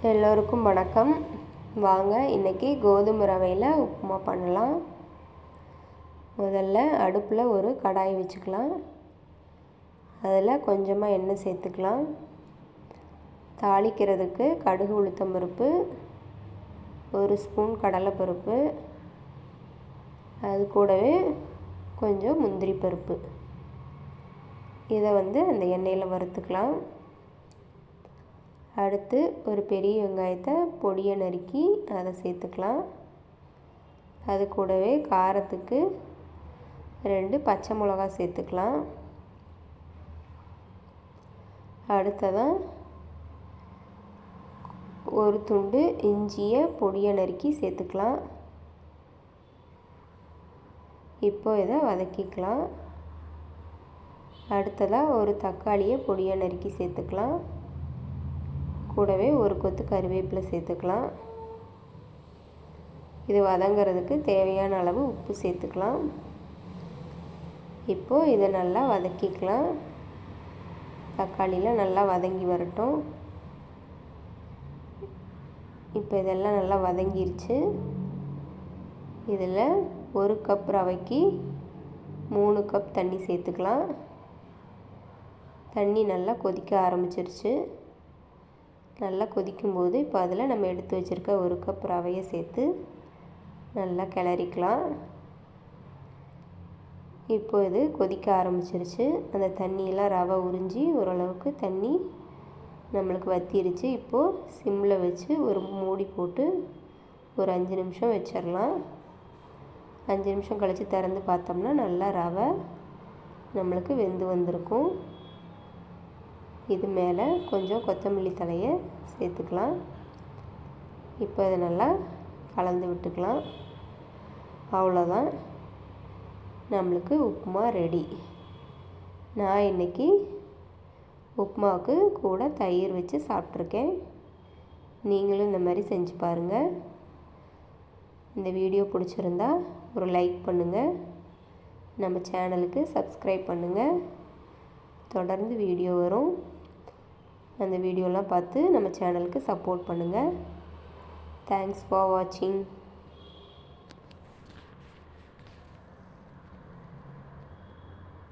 எல்லோருக்கும் வணக்கம். வாங்க இன்றைக்கி கோதுமை ரவையில் உப்புமா பண்ணலாம். முதல்ல அடுப்பில் ஒரு கடாய் வச்சுக்கலாம். அதில் கொஞ்சமாக எண்ணெய் சேர்த்துக்கலாம். தாளிக்கிறதுக்கு கடுகு உளுத்தம் பருப்பு ஒரு ஸ்பூன் கடலைப்பருப்பு அது கூடவே கொஞ்சம் முந்திரி பருப்பு. இதை வந்து அந்த எண்ணெயில் வறுத்துக்கலாம். அடுத்து ஒரு பெரிய வெங்காயத்தை பொடியை நறுக்கி அதை சேர்த்துக்கலாம். அது கூடவே காரத்துக்கு ரெண்டு பச்சை மிளகா சேர்த்துக்கலாம். அடுத்ததாக ஒரு துண்டு இஞ்சியை பொடியை நறுக்கி சேர்த்துக்கலாம். இப்போ இதை வதக்கிக்கலாம். அடுத்ததாக ஒரு தக்காளியை பொடியை நறுக்கி சேர்த்துக்கலாம். கூடவே ஒரு கொத்து கருவேப்பிலை சேர்த்துக்கலாம். இது வதங்கிறதுக்கு தேவையான அளவு உப்பு சேர்த்துக்கலாம். இப்போது இதை நல்லா வதக்கிக்கலாம். தக்காளியெலாம் நல்லா வதங்கி வரட்டும். இப்போ இதெல்லாம் நல்லா வதங்கிருச்சு. இதில் ஒரு கப் ரவைக்கு மூணு கப் தண்ணி சேர்த்துக்கலாம். தண்ணி நல்லா கொதிக்க ஆரம்பிச்சிருச்சு. நல்லா கொதிக்கும்போது இப்போ அதில் நம்ம எடுத்து வச்சுருக்க ஒரு கப் ரவையை சேர்த்து நல்லா கிளறிக்கலாம். இப்போ இது கொதிக்க ஆரம்பிச்சிருச்சு. அந்த தண்ணியெல்லாம் ரவை உறிஞ்சி ஓரளவுக்கு தண்ணி நம்மளுக்கு வத்திருச்சு. இப்போது சிம்மில் வச்சு ஒரு மூடி போட்டு ஒரு அஞ்சு நிமிஷம் வச்சிடலாம் அஞ்சு நிமிஷம் கழித்து திறந்து பார்த்தோம்னா நல்லா ரவை நம்மளுக்கு வெந்து வந்திருக்கும். இது மேலே கொஞ்சம் கொத்தமல்லி தலையை சேர்த்துக்கலாம். இப்போ இதை நல்லா கலந்து விட்டுக்கலாம். அவ்வளோதான். நம்மளுக்கு உப்புமா ரெடி. நான் இன்றைக்கி உப்புமாவுக்கு கூட தயிர் வச்சு சாப்பிட்ருக்கேன். நீங்களும் இந்த மாதிரி செஞ்சு பாருங்கள் இந்த வீடியோ பிடிச்சிருந்தா ஒரு லைக் பண்ணுங்கள் நம்ம சேனலுக்கு சப்ஸ்கிரைப் பண்ணுங்கள் தொடர்ந்து வீடியோ வரும். அந்த வீடியோலாம் பார்த்து நம்ம சேனலுக்கு சப்போர்ட் பண்ணுங்கள் தேங்க்ஸ் ஃபார் வாட்சிங்